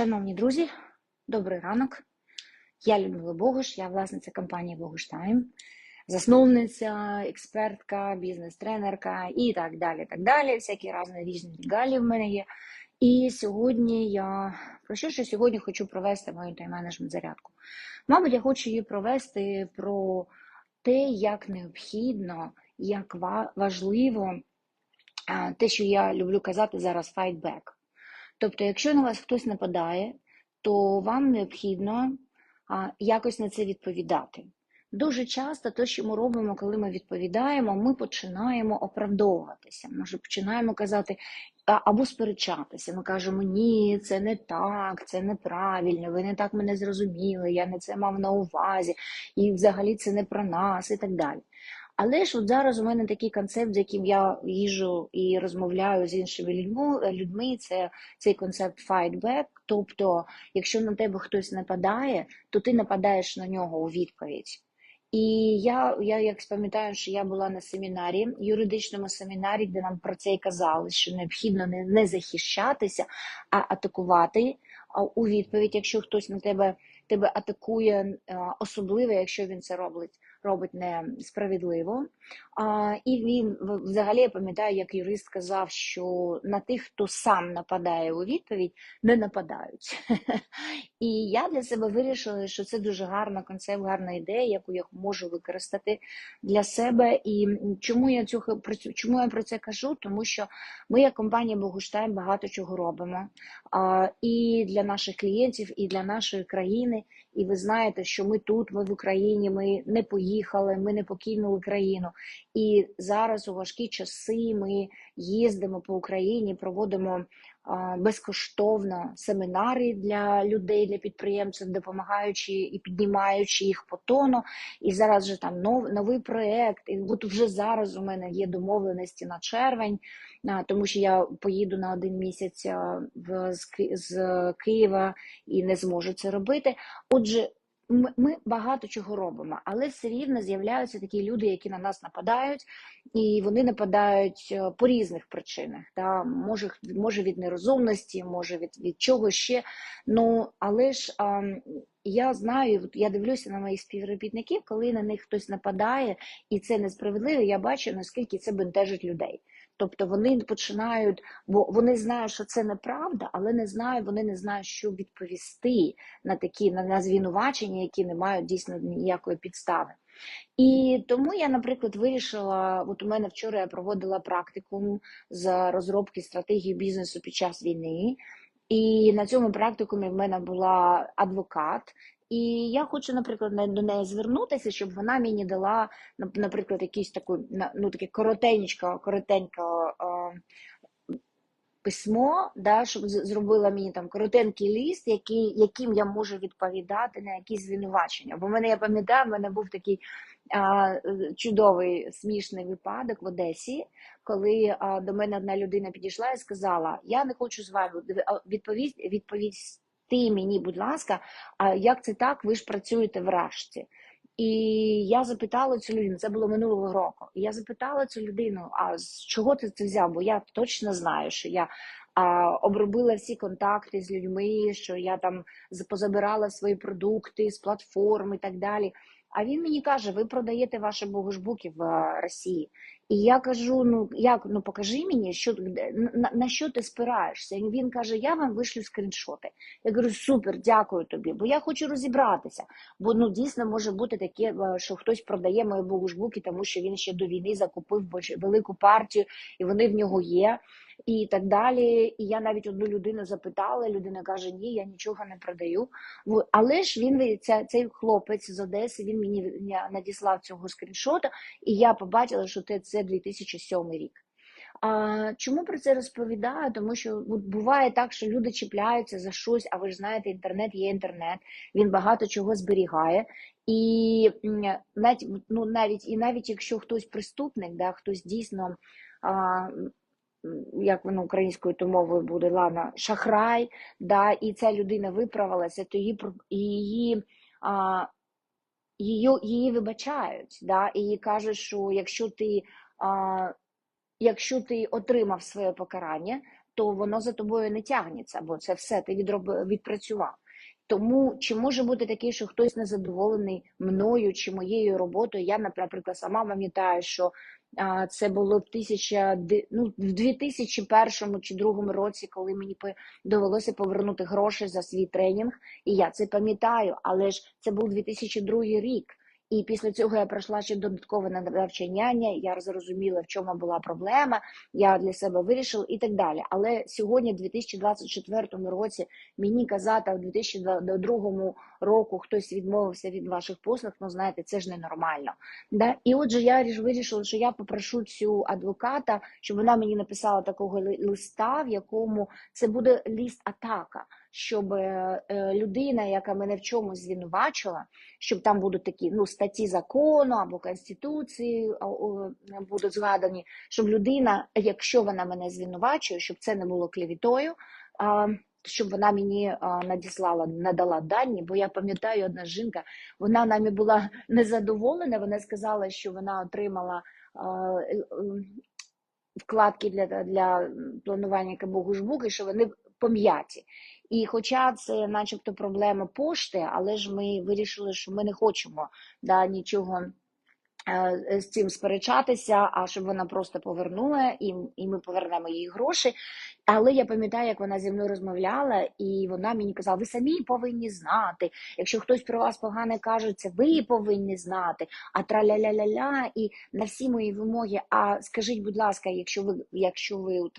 Шановні друзі, добрий ранок. Я Людмила Богуш, я власниця компанії Богуш Тайм, засновниця, експертка, бізнес-тренерка і так далі. так далі. Всякі різні різні регалії в мене є. І сьогодні я про що ж сьогодні хочу провести мою тайм-менеджмент зарядку. Мабуть, я хочу її провести про те, як необхідно, як важливо те, що я люблю казати зараз back. Тобто, якщо на вас хтось нападає, то вам необхідно якось на це відповідати. Дуже часто те, що ми робимо, коли ми відповідаємо, ми починаємо оправдовуватися. Ми починаємо казати або сперечатися. Ми кажемо, ні, це не так, це неправильно, ви не так мене зрозуміли, я не це мав на увазі, і взагалі це не про нас, і так далі. Але ж от зараз у мене такий концепт, з яким я їжу і розмовляю з іншими людьми, це цей концепт fight back. Тобто, якщо на тебе хтось нападає, то ти нападаєш на нього у відповідь. І я я як пам'ятаю, що я була на семінарі, юридичному семінарі, де нам про це і казали, що необхідно не, не захищатися, а атакувати у відповідь, якщо хтось на тебе тебе атакує, особливо, якщо він це робить робить несправедливо. А, І він взагалі я пам'ятаю, як юрист сказав, що на тих, хто сам нападає у відповідь, не нападають. І я для себе вирішила, що це дуже гарна концепт, гарна ідея, яку я можу використати для себе. І чому я цього чому я про це кажу? Тому що ми, як компанія Богуштайн, багато чого робимо. А, І для наших клієнтів, і для нашої країни. І ви знаєте, що ми тут, ми в Україні, ми не поїхали, ми не покинули країну. І зараз у важкі часи ми їздимо по Україні, проводимо безкоштовно семінари для людей, для підприємців, допомагаючи і піднімаючи їх по тону. І зараз вже там нов, новий проєкт. І от вже зараз у мене є домовленості на червень, тому що я поїду на один місяць з Києва і не зможу це робити. Отже. Ми багато чого робимо, але все рівно з'являються такі люди, які на нас нападають, і вони нападають е, по різних причинах. Та Може може від нерозумності, може від від чого ще. Ну але ж а, я знаю, я дивлюся на моїх співробітників, коли на них хтось нападає, і це несправедливо. Я бачу наскільки це бентежить людей. Тобто вони починають, бо вони знають, що це неправда, але не знають, вони не знають, що відповісти на такі на, на звинувачення, які не мають дійсно ніякої підстави. І тому я, наприклад, вирішила: от у мене вчора я проводила практикум з розробки стратегії бізнесу під час війни. І на цьому практикумі в мене була адвокат, і я хочу, наприклад, до неї звернутися, щоб вона мені дала, наприклад, якийсь таку ну, таке коротенько, коротенько письмо, да, щоб зробила мені там коротенький ліст, який, яким я можу відповідати на якісь звинувачення. Бо в мене я пам'ятаю, в мене був такий а, чудовий смішний випадок в Одесі, коли а, до мене одна людина підійшла і сказала: Я не хочу з вами відповість відповісти мені, будь ласка, а як це так? Ви ж працюєте в Рашці. І я запитала цю людину, це було минулого року. І я запитала цю людину: а з чого ти це взяв? Бо я точно знаю, що я а, обробила всі контакти з людьми, що я там позабирала свої продукти з платформ і так далі. А він мені каже: ви продаєте ваші богушбуки в е, Росії. І я кажу: ну як ну покажи мені, що на, на що ти спираєшся? І він каже: Я вам вишлю скріншоти. Я кажу, супер, дякую тобі, бо я хочу розібратися. Бо ну дійсно може бути таке, е, що хтось продає мої богушбуки, тому що він ще до війни закупив велику партію, і вони в нього є і так далі. І я навіть одну людину запитала, людина каже, ні, я нічого не продаю. Але ж він ця, цей хлопець з Одеси він мені надіслав цього скріншота, і я побачила, що це, це 2007 рік. А чому про це розповідаю? Тому що буває так, що люди чіпляються за щось, а ви ж знаєте, інтернет є інтернет, він багато чого зберігає. І навіть ну навіть і навіть якщо хтось преступник, да, хтось дійсно а, як воно українською мовою буде Лана, шахрай, да, і ця людина виправилася, то її її, а, її, її вибачають, да, і їй кажуть, що якщо ти, якщо ти отримав своє покарання, то воно за тобою не тягнеться, бо це все ти відроб... відпрацював. Тому чи може бути таке, що хтось незадоволений мною чи моєю роботою? Я, наприклад, сама пам'ятаю, що це було в тисяча ну, в 2001 чи другому році, коли мені довелося повернути гроші за свій тренінг, і я це пам'ятаю, але ж це був 2002 рік. І після цього я пройшла ще додаткове навчання, я зрозуміла, в чому була проблема, я для себе вирішила і так далі. Але сьогодні, в 2024 році, мені казати, а в 2002 року хтось відмовився від ваших послуг, ну знаєте, це ж ненормально. Да? І отже, я вирішила, що я попрошу цю адвоката, щоб вона мені написала такого листа, в якому це буде ліст атака щоб е, е, людина, яка мене в чомусь звинувачила, щоб там будуть такі ну, статті закону або Конституції будуть згадані, щоб людина, якщо вона мене звинувачує, щоб це не було клівітою, щоб вона мені надіслала, надала дані, бо я пам'ятаю, одна жінка, вона нами була незадоволена. Вона сказала, що вона отримала вкладки для для планування Богу і що вони пом'яті. І хоча це, начебто, проблема пошти, але ж ми вирішили, що ми не хочемо да, нічого з цим сперечатися, а щоб вона просто повернула, і і ми повернемо їй гроші. Але я пам'ятаю, як вона зі мною розмовляла, і вона мені казала: ви самі повинні знати. Якщо хтось про вас погане каже, це ви повинні знати, а траля-ля-ля-ля, і на всі мої вимоги. А скажіть, будь ласка, якщо ви якщо ви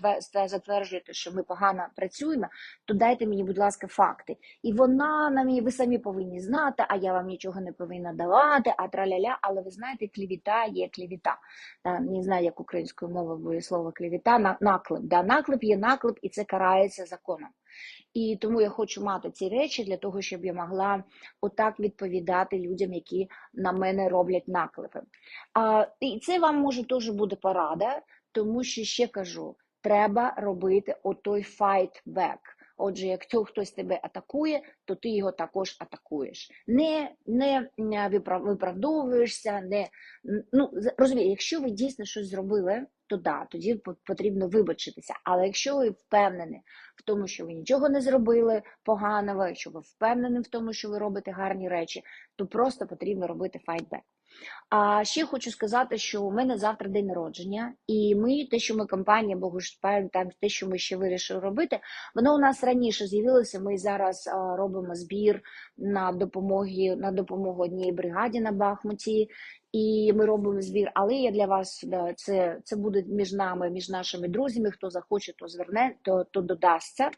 затверджуєте, що ми погано працюємо, то дайте мені, будь ласка, факти. І вона на мені, ви самі повинні знати, а я вам нічого не повинна давати, а траля-ля, але ви знаєте, клівіта є клівіта. Не знаю, як українською мовою слово клівіта, наклеп. Да, Наклеп є наклеп, і це карається законом. І тому я хочу мати ці речі для того, щоб я могла отак відповідати людям, які на мене роблять наклепи. А, І це вам може теж буде порада, тому що ще кажу: треба робити отой fight back. Отже, якщо хтось тебе атакує, то ти його також атакуєш. Не не виправдовуєшся, не ну розумієте, якщо ви дійсно щось зробили, то да, тоді потрібно вибачитися. Але якщо ви впевнені в тому, що ви нічого не зробили поганого, якщо ви впевнені в тому, що ви робите гарні речі, то просто потрібно робити файтбек. А ще хочу сказати, що у мене завтра день народження, і ми, те, що ми компанія Богуштайн, там те, що ми ще вирішили робити, воно у нас раніше з'явилося. Ми зараз робимо збір на допомоги на допомогу одній бригаді на Бахмуті і ми робимо збір. Але я для вас це це буде між нами, між нашими друзями. Хто захоче, то зверне, то то додасться.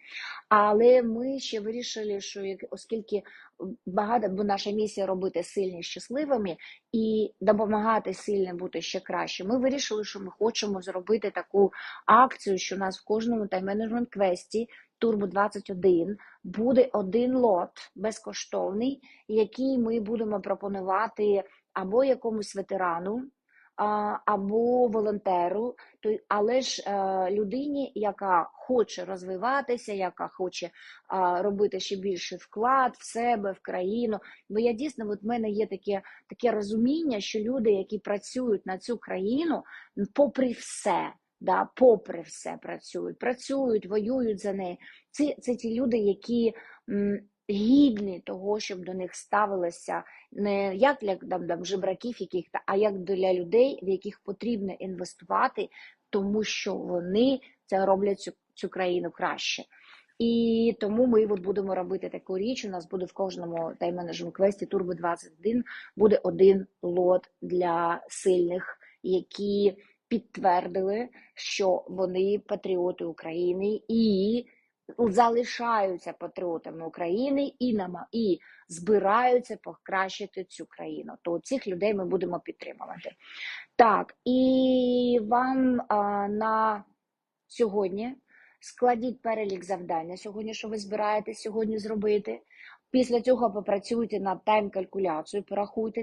Але ми ще вирішили, що оскільки багато, бо наша місія робити сильні щасливими і допомагати сильним бути ще краще. Ми вирішили, що ми хочемо зробити таку акцію, що у нас в кожному тайм-менеджмент квесті. Турбо 21 буде один лот безкоштовний, який ми будемо пропонувати або якомусь ветерану, або волонтеру, але ж е, людині, яка хоче розвиватися, яка хоче робити ще більший вклад в себе, в країну. Бо я дійсно от в мене є таке таке розуміння, що люди, які працюють на цю країну, попри все. Да, попри все працюють, працюють, воюють за неї. Це це ті люди, які гідні того, щоб до них ставилося не як для там, там, жебраків, яких, а як для людей, в яких потрібно інвестувати, тому що вони це роблять цю, цю країну краще. І тому ми от будемо робити таку річ. У нас буде в кожному тайм-менеджмент квесті Turbo 21 буде один лот для сильних, які підтвердили, що вони патріоти України і залишаються патріотами України і нама і збираються покращити цю країну. То цих людей ми будемо підтримувати. Так, і вам а, на сьогодні складіть перелік завдання сьогодні, що ви збираєтесь сьогодні зробити. Після цього попрацюйте над тайм-калькуляцією, порахуйте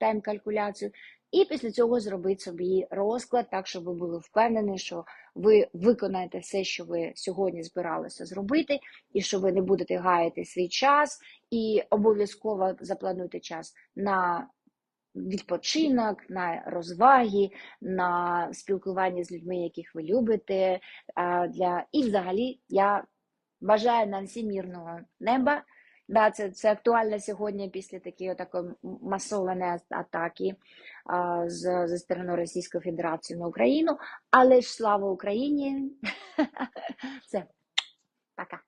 тайм-калькуляцію, і після цього зробіть собі розклад, так щоб ви були впевнені, що ви виконаєте все, що ви сьогодні збиралися зробити, і що ви не будете гаяти свій час, і обов'язково заплануйте час на відпочинок, на розваги, на спілкування з людьми, яких ви любите. Для... І взагалі я бажаю нам всім мирного неба. Да, це, це актуально сьогодні після такої такої масованої атаки з, зі сторони Російської Федерації на Україну. Але ж слава Україні! Все, пока.